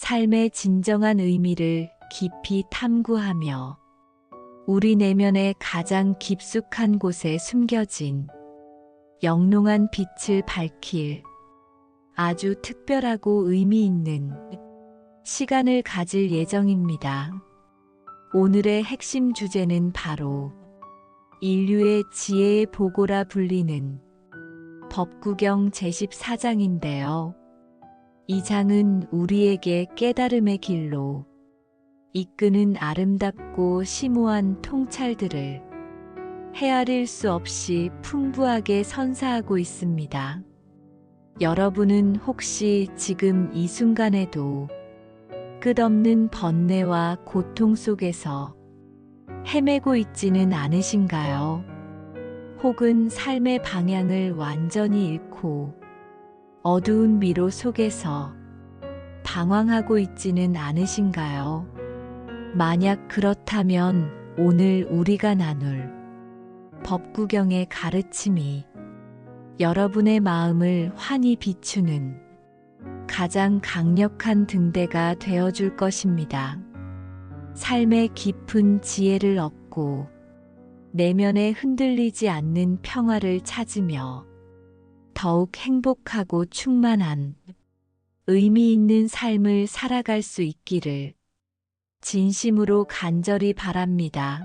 삶의 진정한 의미를 깊이 탐구하며 우리 내면의 가장 깊숙한 곳에 숨겨진 영롱한 빛을 밝힐 아주 특별하고 의미 있는 시간을 가질 예정입니다. 오늘의 핵심 주제는 바로 인류의 지혜의 보고라 불리는 법구경 제14장인데요. 이 장은 우리에게 깨달음의 길로 이끄는 아름답고 심오한 통찰들을 헤아릴 수 없이 풍부하게 선사하고 있습니다. 여러분은 혹시 지금 이 순간에도 끝없는 번뇌와 고통 속에서 헤매고 있지는 않으신가요? 혹은 삶의 방향을 완전히 잃고 어두운 미로 속에서 방황하고 있지는 않으신가요? 만약 그렇다면 오늘 우리가 나눌 법구경의 가르침이 여러분의 마음을 환히 비추는 가장 강력한 등대가 되어줄 것입니다. 삶의 깊은 지혜를 얻고 내면에 흔들리지 않는 평화를 찾으며 더욱 행복하고 충만한 의미 있는 삶을 살아갈 수 있기를 진심으로 간절히 바랍니다.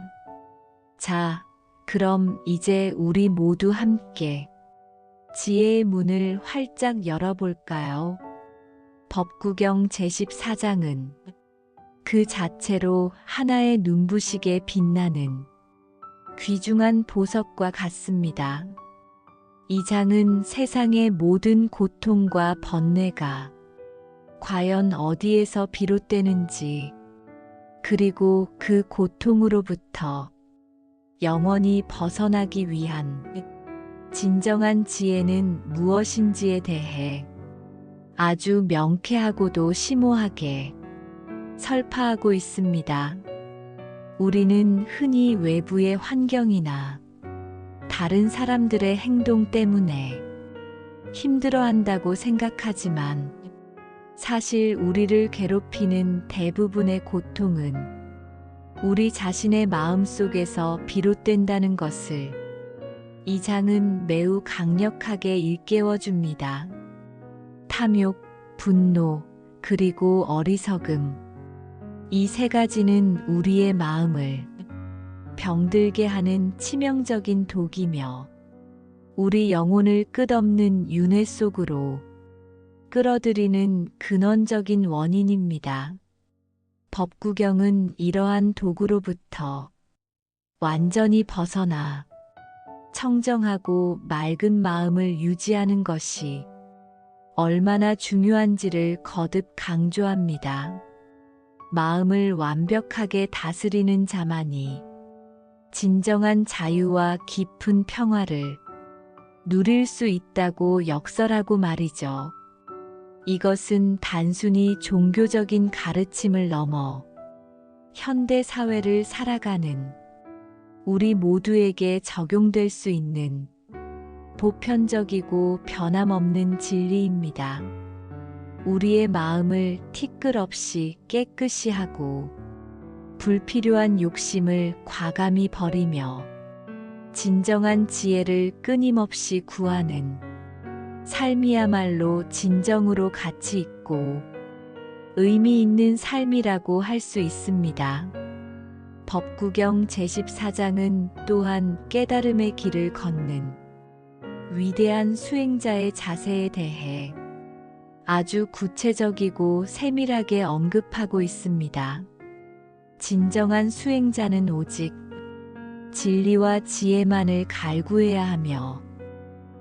자, 그럼 이제 우리 모두 함께 지혜의 문을 활짝 열어볼까요? 법구경 제14장은 그 자체로 하나의 눈부시게 빛나는 귀중한 보석과 같습니다. 이 장은 세상의 모든 고통과 번뇌가 과연 어디에서 비롯되는지, 그리고 그 고통으로부터 영원히 벗어나기 위한 진정한 지혜는 무엇인지에 대해 아주 명쾌하고도 심오하게 설파하고 있습니다. 우리는 흔히 외부의 환경이나 다른 사람들의 행동 때문에 힘들어한다고 생각하지만 사실 우리를 괴롭히는 대부분의 고통은 우리 자신의 마음 속에서 비롯된다는 것을 이 장은 매우 강력하게 일깨워 줍니다. 탐욕, 분노, 그리고 어리석음. 이 세 가지는 우리의 마음을 병들게 하는 치명적인 독이며 우리 영혼을 끝없는 윤회 속으로 끌어들이는 근원적인 원인입니다. 법구경은 이러한 도구로부터 완전히 벗어나 청정하고 맑은 마음을 유지하는 것이 얼마나 중요한지를 거듭 강조합니다. 마음을 완벽하게 다스리는 자만이 진정한 자유와 깊은 평화를 누릴 수 있다고 역설하고 말이죠. 이것은 단순히 종교적인 가르침을 넘어 현대 사회를 살아가는 우리 모두에게 적용될 수 있는 보편적이고 변함없는 진리입니다. 우리의 마음을 티끌 없이 깨끗이 하고 불필요한 욕심을 과감히 버리며 진정한 지혜를 끊임없이 구하는 삶이야말로 진정으로 가치 있고 의미 있는 삶이라고 할 수 있습니다. 법구경 제14장은 또한 깨달음의 길을 걷는 위대한 수행자의 자세에 대해 아주 구체적이고 세밀하게 언급하고 있습니다. 진정한 수행자는 오직 진리와 지혜만을 갈구해야 하며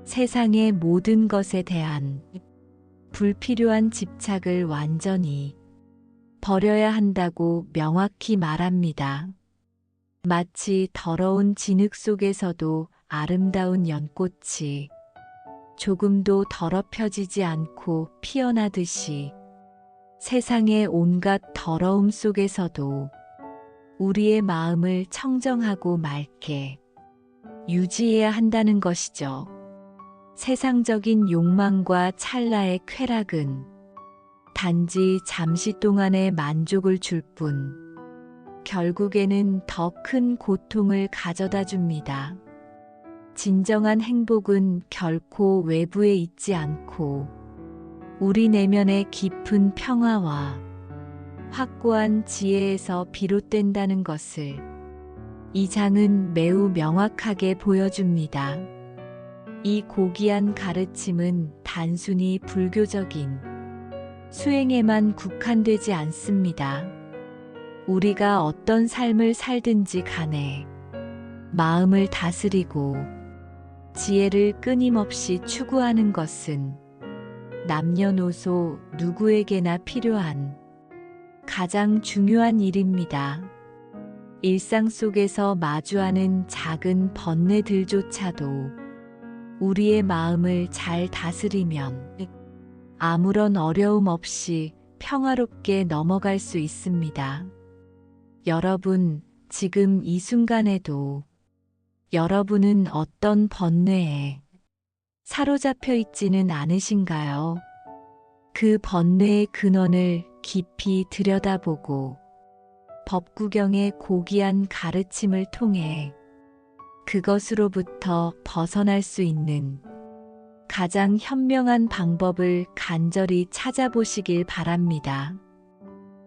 세상의 모든 것에 대한 불필요한 집착을 완전히 버려야 한다고 명확히 말합니다. 마치 더러운 진흙 속에서도 아름다운 연꽃이 조금도 더럽혀지지 않고 피어나듯이 세상의 온갖 더러움 속에서도 우리의 마음을 청정하고 맑게 유지해야 한다는 것이죠. 세상적인 욕망과 찰나의 쾌락은 단지 잠시 동안의 만족을 줄 뿐, 결국에는 더 큰 고통을 가져다 줍니다. 진정한 행복은 결코 외부에 있지 않고, 우리 내면의 깊은 평화와 확고한 지혜에서 비롯된다는 것을 이 장은 매우 명확하게 보여줍니다. 이 고귀한 가르침은 단순히 불교적인 수행에만 국한되지 않습니다. 우리가 어떤 삶을 살든지 간에 마음을 다스리고 지혜를 끊임없이 추구하는 것은 남녀노소 누구에게나 필요한 가장 중요한 일입니다. 일상 속에서 마주하는 작은 번뇌들조차도 우리의 마음을 잘 다스리면 아무런 어려움 없이 평화롭게 넘어갈 수 있습니다. 여러분, 지금 이 순간에도 여러분은 어떤 번뇌에 사로잡혀 있지는 않으신가요? 그 번뇌의 근원을 깊이 들여다보고 법구경의 고귀한 가르침을 통해 그것으로부터 벗어날 수 있는 가장 현명한 방법을 간절히 찾아보시길 바랍니다.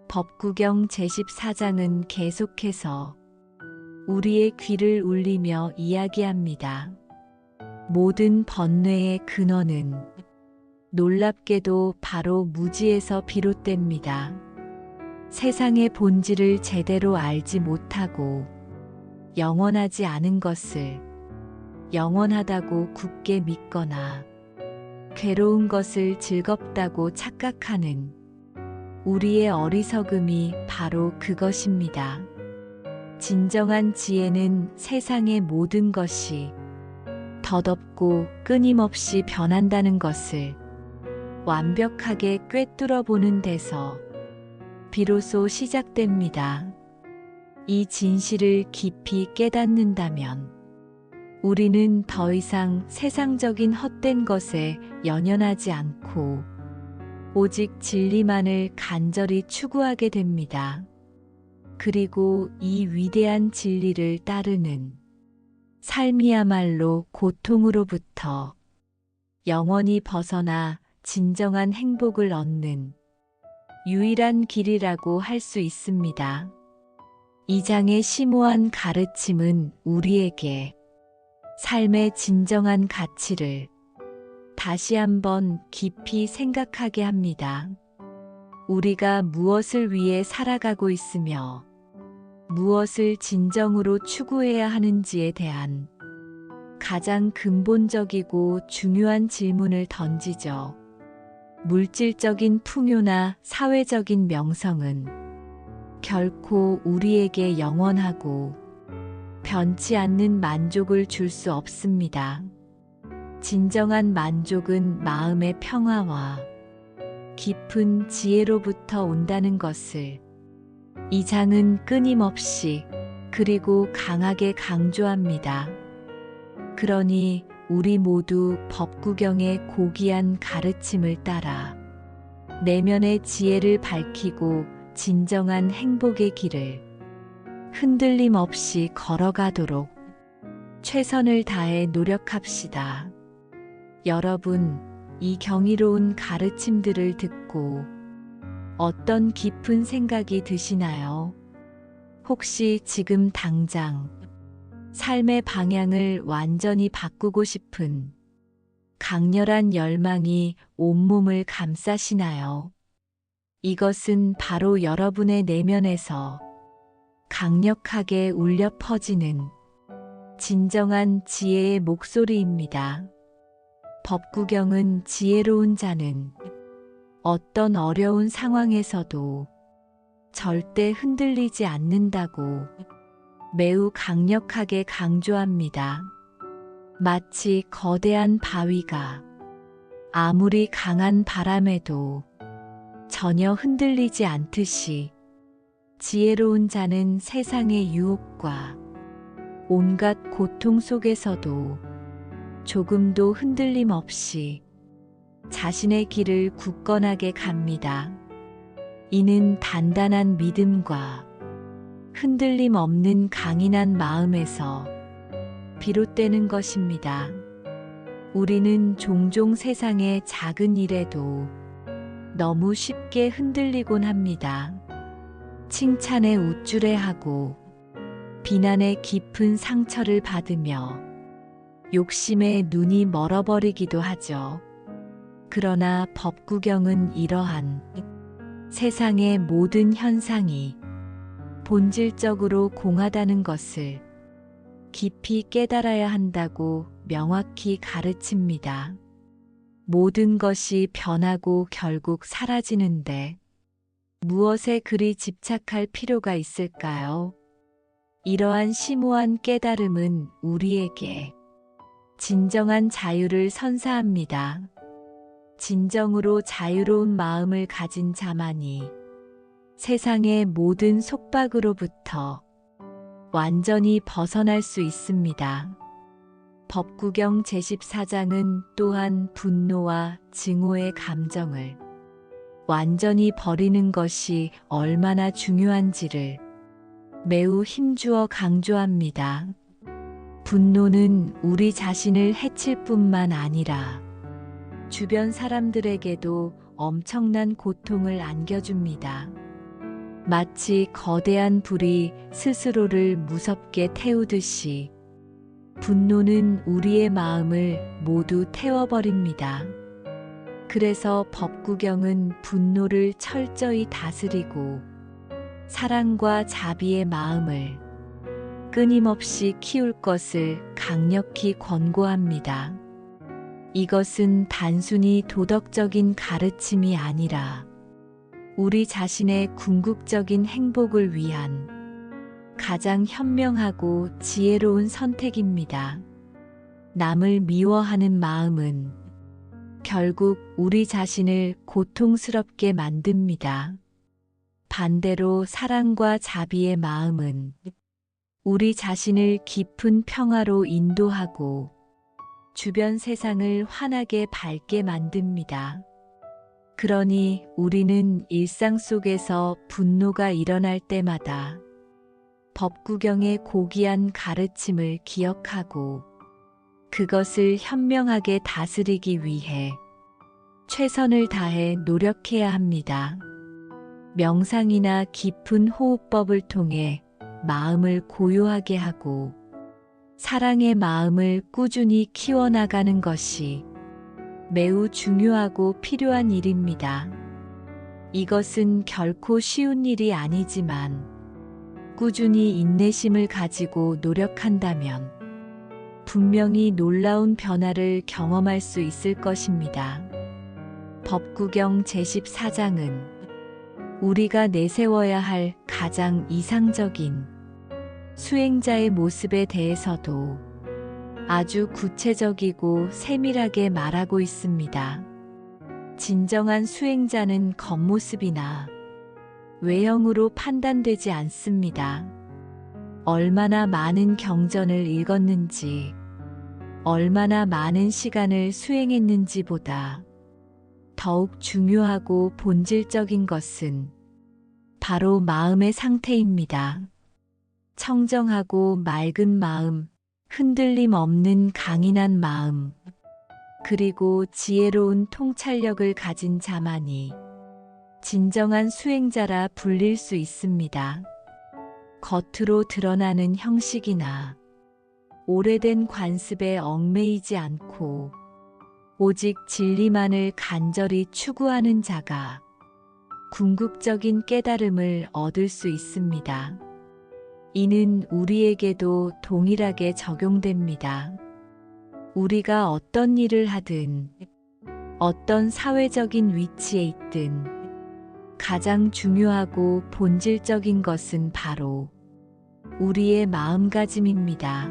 법구경 제14장은 계속해서 우리의 귀를 울리며 이야기합니다. 모든 번뇌의 근원은 놀랍게도 바로 무지에서 비롯됩니다. 세상의 본질을 제대로 알지 못하고 영원하지 않은 것을 영원하다고 굳게 믿거나 괴로운 것을 즐겁다고 착각하는 우리의 어리석음이 바로 그것입니다. 진정한 지혜는 세상의 모든 것이 덧없고 끊임없이 변한다는 것을 완벽하게 꿰뚫어 보는 데서 비로소 시작됩니다. 이 진실을 깊이 깨닫는다면 우리는 더 이상 세상적인 헛된 것에 연연하지 않고 오직 진리만을 간절히 추구하게 됩니다. 그리고 이 위대한 진리를 따르는 삶이야말로 고통으로부터 영원히 벗어나 진정한 행복을 얻는 유일한 길이라고 할 수 있습니다. 이 장의 심오한 가르침은 우리에게 삶의 진정한 가치를 다시 한번 깊이 생각하게 합니다. 우리가 무엇을 위해 살아가고 있으며 무엇을 진정으로 추구해야 하는지에 대한 가장 근본적이고 중요한 질문을 던지죠. 물질적인 풍요나 사회적인 명성은 결코 우리에게 영원하고 변치 않는 만족을 줄 수 없습니다. 진정한 만족은 마음의 평화와 깊은 지혜로부터 온다는 것을 이 장은 끊임없이 그리고 강하게 강조합니다. 그러니 우리 모두 법구경의 고귀한 가르침을 따라 내면의 지혜를 밝히고 진정한 행복의 길을 흔들림 없이 걸어가도록 최선을 다해 노력합시다. 여러분, 이 경이로운 가르침들을 듣고 어떤 깊은 생각이 드시나요? 혹시 지금 당장 삶의 방향을 완전히 바꾸고 싶은 강렬한 열망이 온몸을 감싸시나요? 이것은 바로 여러분의 내면에서 강력하게 울려 퍼지는 진정한 지혜의 목소리입니다. 법구경은 지혜로운 자는 어떤 어려운 상황에서도 절대 흔들리지 않는다고 매우 강력하게 강조합니다. 마치 거대한 바위가 아무리 강한 바람에도 전혀 흔들리지 않듯이 지혜로운 자는 세상의 유혹과 온갖 고통 속에서도 조금도 흔들림 없이 자신의 길을 굳건하게 갑니다. 이는 단단한 믿음과 흔들림 없는 강인한 마음에서 비롯되는 것입니다. 우리는 종종 세상의 작은 일에도 너무 쉽게 흔들리곤 합니다. 칭찬에 우쭐해하고 비난에 깊은 상처를 받으며 욕심에 눈이 멀어버리기도 하죠. 그러나 법구경은 이러한 세상의 모든 현상이 본질적으로 공하다는 것을 깊이 깨달아야 한다고 명확히 가르칩니다. 모든 것이 변하고 결국 사라지는데 무엇에 그리 집착할 필요가 있을까요? 이러한 심오한 깨달음은 우리에게 진정한 자유를 선사합니다. 진정으로 자유로운 마음을 가진 자만이 세상의 모든 속박으로부터 완전히 벗어날 수 있습니다. 법구경 제14장은 또한 분노와 증오의 감정을 완전히 버리는 것이 얼마나 중요한지를 매우 힘주어 강조합니다. 분노는 우리 자신을 해칠 뿐만 아니라 주변 사람들에게도 엄청난 고통을 안겨줍니다. 마치 거대한 불이 스스로를 무섭게 태우듯이 분노는 우리의 마음을 모두 태워버립니다. 그래서 법구경은 분노를 철저히 다스리고 사랑과 자비의 마음을 끊임없이 키울 것을 강력히 권고합니다. 이것은 단순히 도덕적인 가르침이 아니라 우리 자신의 궁극적인 행복을 위한 가장 현명하고 지혜로운 선택입니다. 남을 미워하는 마음은 결국 우리 자신을 고통스럽게 만듭니다. 반대로 사랑과 자비의 마음은 우리 자신을 깊은 평화로 인도하고 주변 세상을 환하게 밝게 만듭니다. 그러니 우리는 일상 속에서 분노가 일어날 때마다 법구경의 고귀한 가르침을 기억하고 그것을 현명하게 다스리기 위해 최선을 다해 노력해야 합니다. 명상이나 깊은 호흡법을 통해 마음을 고요하게 하고 사랑의 마음을 꾸준히 키워나가는 것이 매우 중요하고 필요한 일입니다. 이것은 결코 쉬운 일이 아니지만 꾸준히 인내심을 가지고 노력한다면 분명히 놀라운 변화를 경험할 수 있을 것입니다. 법구경 제14장은 우리가 내세워야 할 가장 이상적인 수행자의 모습에 대해서도 아주 구체적이고 세밀하게 말하고 있습니다. 진정한 수행자는 겉모습이나 외형으로 판단되지 않습니다. 얼마나 많은 경전을 읽었는지, 얼마나 많은 시간을 수행했는지보다 더욱 중요하고 본질적인 것은 바로 마음의 상태입니다. 청정하고 맑은 마음, 흔들림 없는 강인한 마음, 그리고 지혜로운 통찰력을 가진 자만이 진정한 수행자라 불릴 수 있습니다. 겉으로 드러나는 형식이나 오래된 관습에 얽매이지 않고 오직 진리만을 간절히 추구하는 자가 궁극적인 깨달음을 얻을 수 있습니다. 이는 우리에게도 동일하게 적용됩니다. 우리가 어떤 일을 하든, 어떤 사회적인 위치에 있든, 가장 중요하고 본질적인 것은 바로 우리의 마음가짐입니다.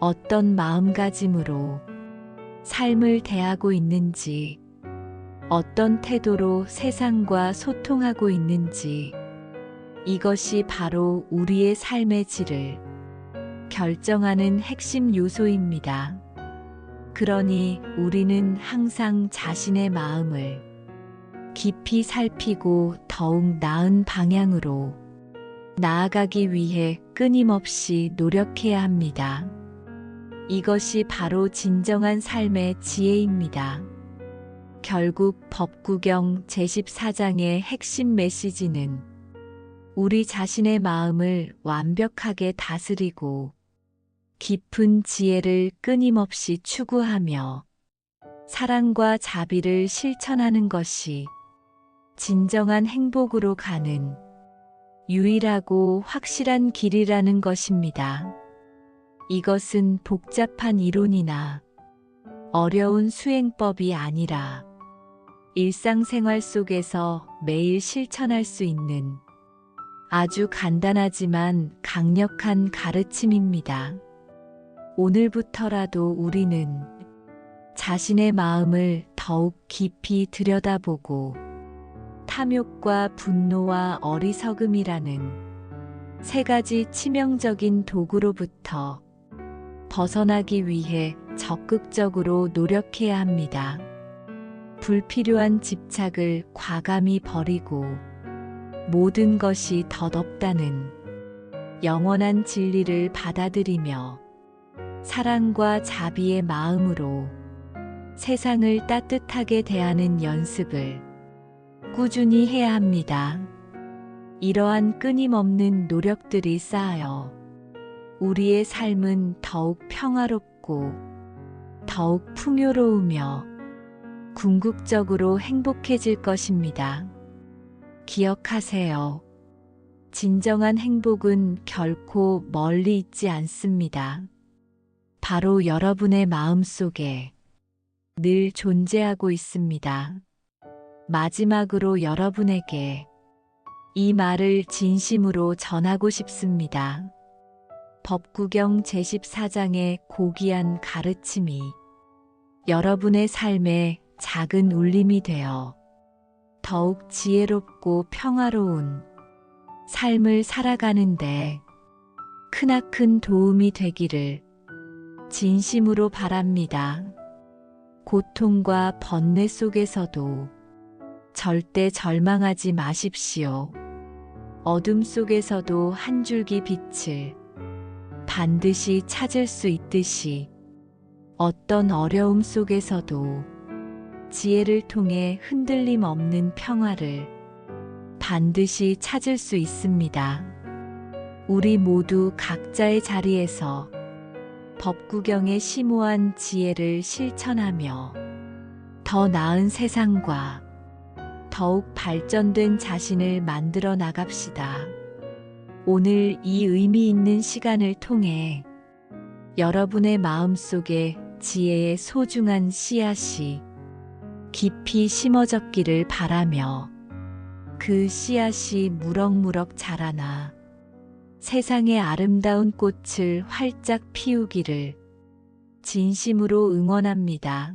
어떤 마음가짐으로 삶을 대하고 있는지, 어떤 태도로 세상과 소통하고 있는지, 이것이 바로 우리의 삶의 질을 결정하는 핵심 요소입니다. 그러니 우리는 항상 자신의 마음을 깊이 살피고 더욱 나은 방향으로 나아가기 위해 끊임없이 노력해야 합니다. 이것이 바로 진정한 삶의 지혜입니다. 결국 법구경 제14장의 핵심 메시지는 우리 자신의 마음을 완벽하게 다스리고 깊은 지혜를 끊임없이 추구하며 사랑과 자비를 실천하는 것이 진정한 행복으로 가는 유일하고 확실한 길이라는 것입니다. 이것은 복잡한 이론이나 어려운 수행법이 아니라 일상생활 속에서 매일 실천할 수 있는 아주 간단하지만 강력한 가르침입니다. 오늘부터라도 우리는 자신의 마음을 더욱 깊이 들여다보고 탐욕과 분노와 어리석음이라는 세 가지 치명적인 도구로부터 벗어나기 위해 적극적으로 노력해야 합니다. 불필요한 집착을 과감히 버리고 모든 것이 덧없다는 영원한 진리를 받아들이며 사랑과 자비의 마음으로 세상을 따뜻하게 대하는 연습을 꾸준히 해야 합니다. 이러한 끊임없는 노력들이 쌓여 우리의 삶은 더욱 평화롭고 더욱 풍요로우며 궁극적으로 행복해질 것입니다. 기억하세요. 진정한 행복은 결코 멀리 있지 않습니다. 바로 여러분의 마음 속에 늘 존재하고 있습니다. 마지막으로 여러분에게 이 말을 진심으로 전하고 싶습니다. 법구경 제14장의 고귀한 가르침이 여러분의 삶에 작은 울림이 되어 더욱 지혜롭고 평화로운 삶을 살아가는데 크나큰 도움이 되기를 진심으로 바랍니다. 고통과 번뇌 속에서도 절대 절망하지 마십시오. 어둠 속에서도 한 줄기 빛을 반드시 찾을 수 있듯이 어떤 어려움 속에서도 지혜를 통해 흔들림 없는 평화를 반드시 찾을 수 있습니다. 우리 모두 각자의 자리에서 법구경의 심오한 지혜를 실천하며 더 나은 세상과 더욱 발전된 자신을 만들어 나갑시다. 오늘 이 의미 있는 시간을 통해 여러분의 마음 속에 지혜의 소중한 씨앗이 깊이 심어졌기를 바라며 그 씨앗이 무럭무럭 자라나 세상의 아름다운 꽃을 활짝 피우기를 진심으로 응원합니다.